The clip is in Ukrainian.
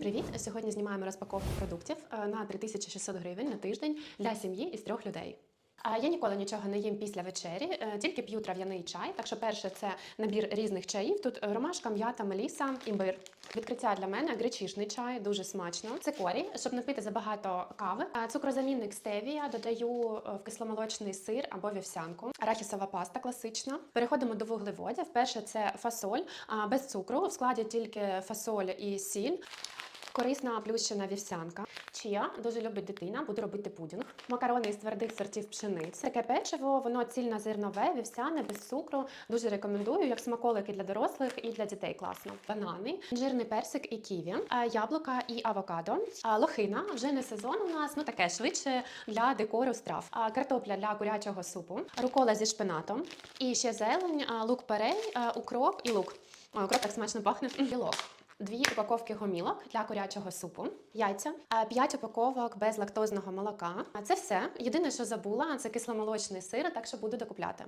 Привіт! Сьогодні знімаємо розпаковку продуктів е, на 3600 гривень на тиждень для сім'ї із трьох людей. А Я ніколи нічого не їм після вечері, е, тільки п'ю трав'яний чай. Так що перше це набір різних чаїв. Тут е, ромашка, м'ята, меліса, імбир. Відкриття для мене гречишний чай, дуже смачно. Цикорій, щоб не пити забагато кави. Цукрозамінник стевія додаю в кисломолочний сир або вівсянку. Арахісова паста класична. Переходимо до вуглеводів. Перше це фасоль без цукру. В складі тільки фасоль і сіль. Корисна плющена вівсянка. Чия дуже любить дитина, буду робити пудінг. Макарони із твердих сортів пшениці. Таке печиво, воно цільнозернове, вівсяне, без цукру. Дуже рекомендую, як смаколики для дорослих і для дітей класно. Банани, інжирний персик і ківі, яблука і авокадо. Лохина вже не сезон у нас, ну таке швидше для декору страв. Картопля для курячого супу, рукола зі шпинатом. І ще зелень, лук перей, а, укроп і лук. Ой, укроп так смачно пахне. Білок. Дві упаковки гомілок для курячого супу, яйця, а, п'ять упаковок безлактозного молока. А це все. Єдине, що забула, це кисломолочний сир, так що буду докупляти.